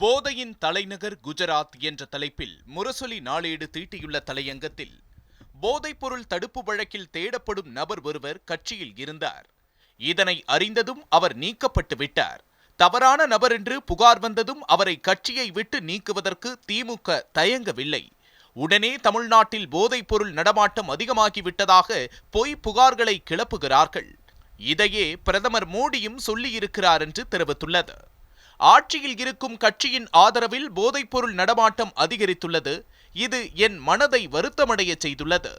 போதையின் தலைநகர் குஜராத் என்ற தலைப்பில் முரசொலி நாளேடு தீட்டியுள்ள தலையங்கத்தில் போதைப்பொருள் தடுப்பு வழக்கில் தேடப்படும் நபர் ஒருவர் கட்சியில் இருந்தார். இதனை அறிந்ததும் அவர் நீக்கப்பட்டு விட்டார். தவறான நபர் என்று புகார் வந்ததும் அவரை கட்சியை விட்டு நீக்குவதற்கு திமுக தயங்கவில்லை. உடனே தமிழ்நாட்டில் போதைப்பொருள் நடமாட்டம் அதிகமாகிவிட்டதாக பொய் புகார்களை கிளப்புகிறார்கள். இதையே பிரதமர் மோடியும் சொல்லியிருக்கிறார் என்று தெரிவித்துள்ளது. ஆட்சியில் இருக்கும் கட்சியின் ஆதரவில் போதைப்பொருள் நடமாட்டம் அதிகரித்துள்ளது. இது என் மனதை வருத்தமடைய செய்துள்ளது.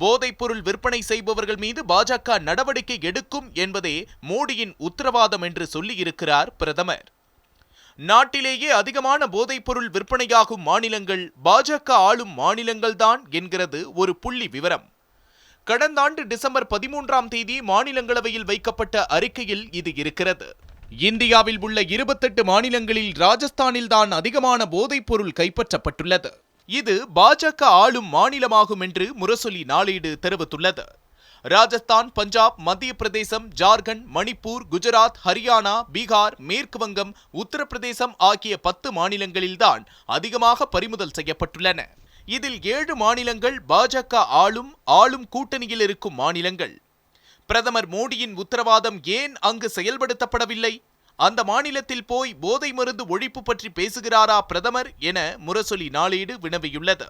போதைப்பொருள் விற்பனை செய்பவர்கள் மீது பாஜக நடவடிக்கை எடுக்கும் என்பதே மோடியின் உத்தரவாதம் என்று சொல்லியிருக்கிறார் பிரதமர். நாட்டிலேயே அதிகமான போதைப்பொருள் விற்பனையாகும் மாநிலங்கள் பாஜக ஆளும் மாநிலங்கள்தான் என்கிறது ஒரு புள்ளி விவரம். கடந்த ஆண்டு டிசம்பர் பதிமூன்றாம் தேதி மாநிலங்களவையில் வைக்கப்பட்ட அறிக்கையில் இது இருக்கிறது. இந்தியாவில் உள்ள இருபத்தெட்டு மாநிலங்களில் ராஜஸ்தானில் தான் அதிகமான போதைப்பொருள் கைப்பற்றப்பட்டுள்ளது. இது பாஜக ஆளும் மாநிலமாகும் என்று முரசொலி நாளேடு தெரிவித்துள்ளது. ராஜஸ்தான் பஞ்சாப் மத்திய பிரதேசம் ஜார்க்கண்ட் மணிப்பூர் குஜராத் ஹரியானா பீகார் மேற்கு வங்கம் உத்தரப்பிரதேசம் ஆகிய பத்து மாநிலங்களில்தான் அதிகமாக பறிமுதல் செய்யப்பட்டுள்ளன. இதில் ஏழு மாநிலங்கள் பாஜக ஆளும் ஆளும் கூட்டணியில் இருக்கும் மாநிலங்கள். பிரதமர் மோடியின் உத்தரவாதம் ஏன் அங்கு செயல்படுத்தப்படவில்லை? அந்த மாநிலத்தில் போய் போதை மருந்து ஒழிப்பு பற்றி பேசுகிறாரா பிரதமர் என முரசொலி நாளேடு வினவியுள்ளது.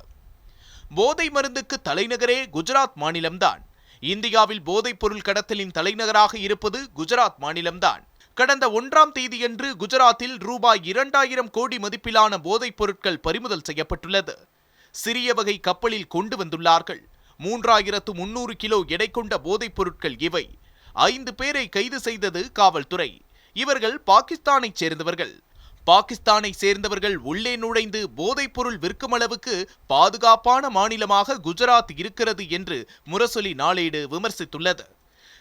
போதை மருந்துக்கு தலைநகரே குஜராத் மாநிலம்தான். இந்தியாவில் போதைப் பொருள் கடத்தலின் தலைநகராக இருப்பது குஜராத் மாநிலம்தான். கடந்த ஒன்றாம் தேதியன்று குஜராத்தில் ரூபாய் இரண்டாயிரம் கோடி மதிப்பிலான போதைப் பொருட்கள் பறிமுதல் செய்யப்பட்டுள்ளது. சிறிய வகை கப்பலில் கொண்டு வந்துள்ளார்கள். மூன்றாயிரத்து முன்னூறு கிலோ எடை கொண்ட போதைப் பொருட்கள் இவை. ஐந்து பேரை கைது செய்தது காவல்துறை. இவர்கள் பாகிஸ்தானைச் சேர்ந்தவர்கள். பாகிஸ்தானை சேர்ந்தவர்கள் உள்ளே நுழைந்து போதைப்பொருள் விற்கும் அளவுக்கு பாதுகாப்பான மாநிலமாக குஜராத் இருக்கிறது என்று முரசொலி நாளேடு விமர்சித்துள்ளது.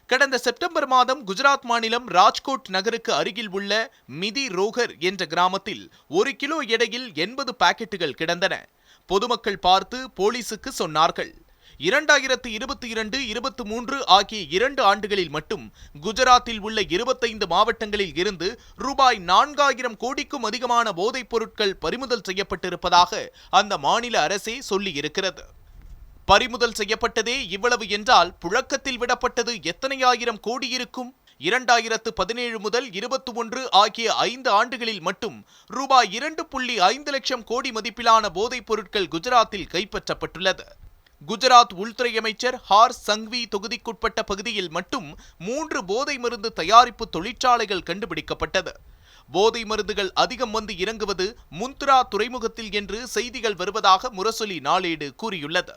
கடந்த செப்டம்பர் மாதம் குஜராத் மாநிலம் ராஜ்கோட் நகருக்கு அருகில் உள்ள மிதி ரோகர் என்ற கிராமத்தில் ஒரு கிலோ எடையில் எண்பது பாக்கெட்டுகள் கிடந்தன. பொதுமக்கள் பார்த்து போலீசுக்கு சொன்னார்கள். இரண்டாயிரத்து இருபத்தி இரண்டு இருபத்தி மூன்று ஆகிய இரண்டு ஆண்டுகளில் மட்டும் குஜராத்தில் உள்ள இருபத்தைந்து மாவட்டங்களில் இருந்து ரூபாய் நான்காயிரம் கோடிக்கும் அதிகமான போதைப் பொருட்கள் பறிமுதல் செய்யப்பட்டிருப்பதாக அந்த மாநில அரசே சொல்லியிருக்கிறது. பறிமுதல் செய்யப்பட்டதே இவ்வளவு என்றால் புழக்கத்தில் விடப்பட்டது எத்தனை ஆயிரம் கோடி இருக்கும்? இரண்டாயிரத்து பதினேழு முதல் இருபத்தி ஒன்று ஆகிய ஐந்து ஆண்டுகளில் மட்டும் ரூபாய் இரண்டு புள்ளி ஐந்து லட்சம் கோடி மதிப்பிலான போதைப் பொருட்கள் குஜராத்தில் கைப்பற்றப்பட்டுள்ளது. குஜராத் உள்துறை அமைச்சர் ஹார் சங்வி தொகுதிக்குட்பட்ட பகுதியில் மட்டும் மூன்று போதை மருந்து தயாரிப்பு தொழிற்சாலைகள் கண்டுபிடிக்கப்பட்டது. போதை மருந்துகள் அதிகம் வந்து இறங்குவது முந்த்ரா துறைமுகத்தில் என்று செய்திகள் வருவதாக முரசொலி நாளேடு கூறியுள்ளது.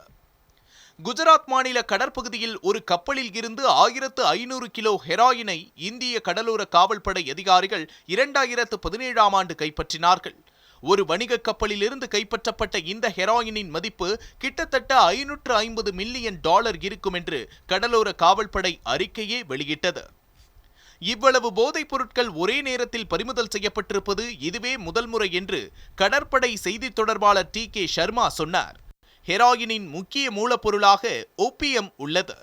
குஜராத் மாநில கடற்பகுதியில் ஒரு கப்பலில் இருந்து ஆயிரத்து ஐநூறு கிலோ ஹெராயினை இந்திய கடலோர காவல்படை அதிகாரிகள் இரண்டாயிரத்து பதினேழாம் ஆண்டு கைப்பற்றினார்கள். ஒரு வணிக கப்பலிலிருந்து கைப்பற்றப்பட்ட இந்த ஹெராயினின் மதிப்பு கிட்டத்தட்ட ஐநூற்று ஐம்பது மில்லியன் டாலர் இருக்கும் என்று கடலோர காவல்படை அறிக்கையே வெளியிட்டது. இவ்வளவு போதைப் பொருட்கள் ஒரே நேரத்தில் பறிமுதல் செய்யப்பட்டிருப்பது இதுவே முதல் முறை என்று கடற்படை செய்தி தொடர்பாளர் டி. கே. சர்மா சொன்னார். ஹெராயினின் முக்கிய மூலப்பொருளாக ஓபியம் உள்ளது.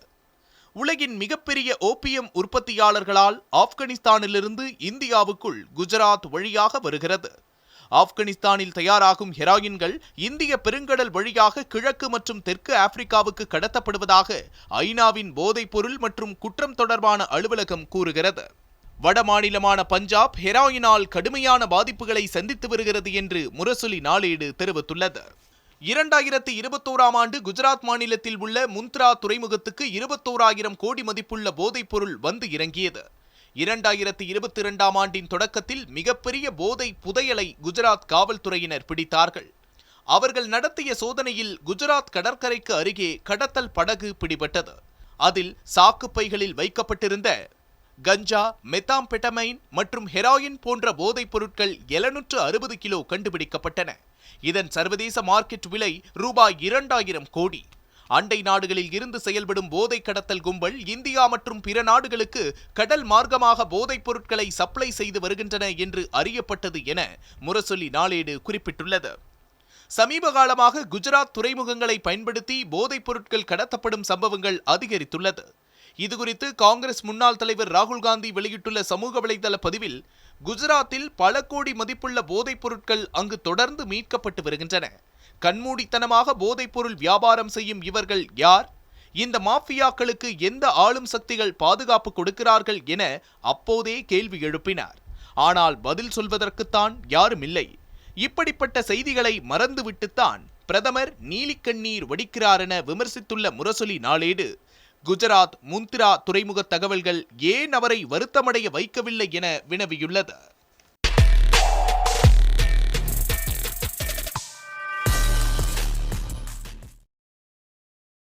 உலகின் மிகப்பெரிய ஓபியம் உற்பத்தியாளர்களால் ஆப்கானிஸ்தானிலிருந்து இந்தியாவுக்குள் குஜராத் வழியாக வருகிறது. ஆப்கானிஸ்தானில் தயாராகும் ஹெராயின்கள் இந்திய பெருங்கடல் வழியாக கிழக்கு மற்றும் தெற்கு ஆப்பிரிக்காவுக்கு கடத்தப்படுவதாக ஐநாவின் போதைப்பொருள் மற்றும் குற்றம் தொடர்பான அலுவலகம் கூறுகிறது. வட மாநிலமான பஞ்சாப் ஹெராயினால் கடுமையான பாதிப்புகளை சந்தித்து வருகிறது என்று முரசொலி நாளேடு தெரிவித்துள்ளது. இரண்டாயிரத்தி இருபத்தோராம் ஆண்டு குஜராத் மாநிலத்தில் உள்ள முந்த்ரா துறைமுகத்துக்கு இருபத்தோராயிரம் கோடி மதிப்புள்ள போதைப்பொருள் வந்து இறங்கியது. இரண்டாயிரத்தி இருபத்தி இரண்டாம் ஆண்டின் தொடக்கத்தில் மிகப்பெரிய போதை புதையலை குஜராத் காவல்துறையினர் பிடித்தார்கள். அவர்கள் நடத்திய சோதனையில் குஜராத் கடற்கரைக்கு அருகே கடத்தல் படகு பிடிபட்டது. அதில் சாக்கு பைகளில் வைக்கப்பட்டிருந்த கஞ்சா மெத்தாம்பெட்டமைன் மற்றும் ஹெராயின் போன்ற போதைப் பொருட்கள் எழுநூற்று அறுபது கிலோ கண்டுபிடிக்கப்பட்டன. இதன் சர்வதேச மார்க்கெட் விலை ரூபாய் இரண்டாயிரம் கோடி. அண்டை நாடுகளில் இருந்து செயல்படும் போதை கடத்தல் கும்பல் இந்தியா மற்றும் பிற நாடுகளுக்கு கடல் மார்க்கமாக போதைப் பொருட்களை சப்ளை செய்து வருகின்றன என்று அறியப்பட்டது என முரசொலி நாளேடு குறிப்பிட்டுள்ளது. சமீப காலமாக குஜராத் துறைமுகங்களை பயன்படுத்தி போதைப் பொருட்கள் கடத்தப்படும் சம்பவங்கள் அதிகரித்துள்ளது. இதுகுறித்து காங்கிரஸ் முன்னாள் தலைவர் ராகுல் காந்தி வெளியிட்டுள்ள சமூக வலைதள பதிவில் குஜராத்தில் பல கோடி மதிப்புள்ள போதைப் பொருட்கள் அங்கு தொடர்ந்து மீட்கப்பட்டு வருகின்றன. கண்மூடித்தனமாக போதைப்பொருள் வியாபாரம் செய்யும் இவர்கள் யார்? இந்த மாஃபியாக்களுக்கு எந்த ஆளும் சக்திகள் பாதுகாப்பு கொடுக்கிறார்கள் என அப்போதே கேள்வி எழுப்பினார். ஆனால் பதில் சொல்வதற்குத்தான் யாரும் இல்லை. இப்படிப்பட்ட செய்திகளை மறந்துவிட்டுத்தான் பிரதமர் நீலிக்கண்ணீர் வடிக்கிறார் என விமர்சித்துள்ள முரசொலி நாளேடு குஜராத் முந்திரா துறைமுக தகவல்கள் ஏன் அவரை வருத்தமடைய வைக்கவில்லை என வினவியுள்ளது.